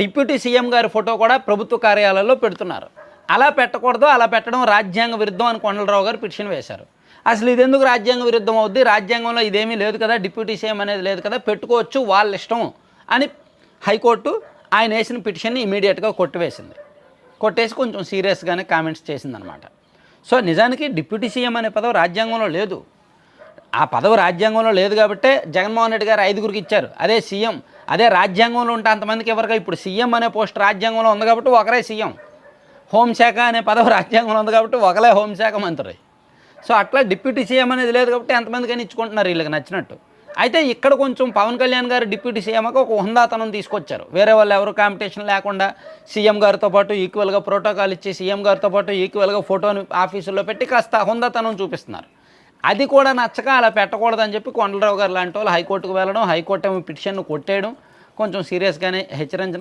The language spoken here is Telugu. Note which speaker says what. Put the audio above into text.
Speaker 1: డిప్యూటీ సీఎం గారి ఫోటో కూడా ప్రభుత్వ కార్యాలయాల్లో పెడుతున్నారు. అలా పెట్టకూడదు అలా పెట్టడం రాజ్యాంగ విరుద్ధం అని కొండలరావు గారు పిటిషన్ వేశారు. అసలు ఇది ఎందుకు రాజ్యాంగ విరుద్ధం అవుద్ది? రాజ్యాంగంలో ఇదేమీ లేదు కదా డిప్యూటీ సీఎం అనేది లేదు కదా పెట్టుకోవచ్చు వాళ్ళ ఇష్టం అని హైకోర్టు ఆయన వేసిన పిటిషన్ని ఇమీడియట్గా కొట్టివేసింది. కొట్టేసి కొంచెం సీరియస్గానే కామెంట్స్ చేసిందనమాట. సో నిజానికి డిప్యూటీ సీఎం అనే పదవి రాజ్యాంగంలో లేదు. ఆ పదవి రాజ్యాంగంలో లేదు కాబట్టే జగన్మోహన్ రెడ్డి గారు ఐదుగురికి ఇచ్చారు. అదే సీఎం అదే రాజ్యాంగంలో ఉంటే అంతమందికి ఎవరిగా ఇప్పుడు సీఎం అనే పోస్ట్ రాజ్యాంగంలో ఉంది కాబట్టి ఒకరే సీఎం. హోంశాఖ అనే పదవి రాజ్యాంగంలో ఉంది కాబట్టి ఒకలే హోంశాఖ మంత్రి. సో అట్లా డిప్యూటీ సీఎం అనేది లేదు కాబట్టి ఎంతమందికైనా ఇచ్చుకుంటున్నారు వీళ్ళకి నచ్చినట్టు. అయితే ఇక్కడ కొంచెం పవన్ కళ్యాణ్ గారు డిప్యూటీ సీఎంకి ఒక హుందాతనం తీసుకొచ్చారు. వేరే వాళ్ళు ఎవరు కాంపిటీషన్ లేకుండా సీఎం గారితో పాటు ఈక్వల్గా ప్రోటోకాల్ ఇచ్చి సీఎం గారితో పాటు ఈక్వల్గా ఫోటోని ఆఫీసులో పెట్టి కాస్త హుందాతనం చూపిస్తున్నారు. అది కూడా నచ్చక అలా పెట్టకూడదని చెప్పి కొండలరావు గారు లాంటి వాళ్ళు హైకోర్టుకు వెళ్ళడం హైకోర్టు ఏమో పిటిషన్ను కొట్టేయడం కొంచెం సీరియస్గానే హెచ్చరించడం